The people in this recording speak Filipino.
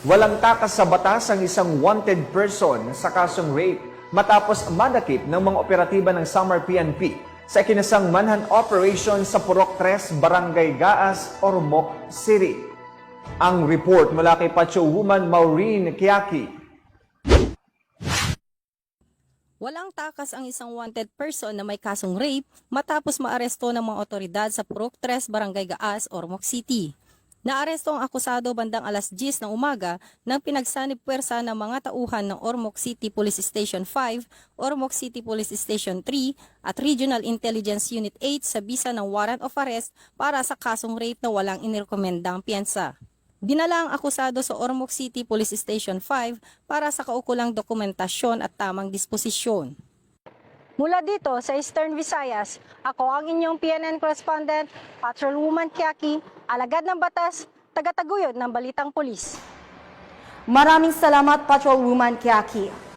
Walang takas sa batas ang isang wanted person sa kasong rape matapos manakit ng mga operatiba ng Summer PNP sa ikinasang manhunt operation sa Purok 3, Barangay Gaas, Ormoc City. Ang report mula kay Pacho Woman Maureen Kiaki. Walang takas ang isang wanted person na may kasong rape matapos maaresto ng mga otoridad sa Purok 3, Barangay Gaas, Ormoc City. Naaresto ang akusado bandang alas 10 ng umaga nang pinagsanib puwersa ng mga tauhan ng Ormoc City Police Station 5, Ormoc City Police Station 3 at Regional Intelligence Unit 8 sa bisa ng warrant of arrest para sa kasong rape na walang inirekomendang piyansa. Dinala ang akusado sa Ormoc City Police Station 5 para sa kaukulang dokumentasyon at tamang disposisyon. Mula dito sa Eastern Visayas, ako ang inyong PNN correspondent, Patrolwoman Kiaki, alagad ng batas, tagataguyod ng Balitang Pulis. Maraming salamat, Patrolwoman Kiaki.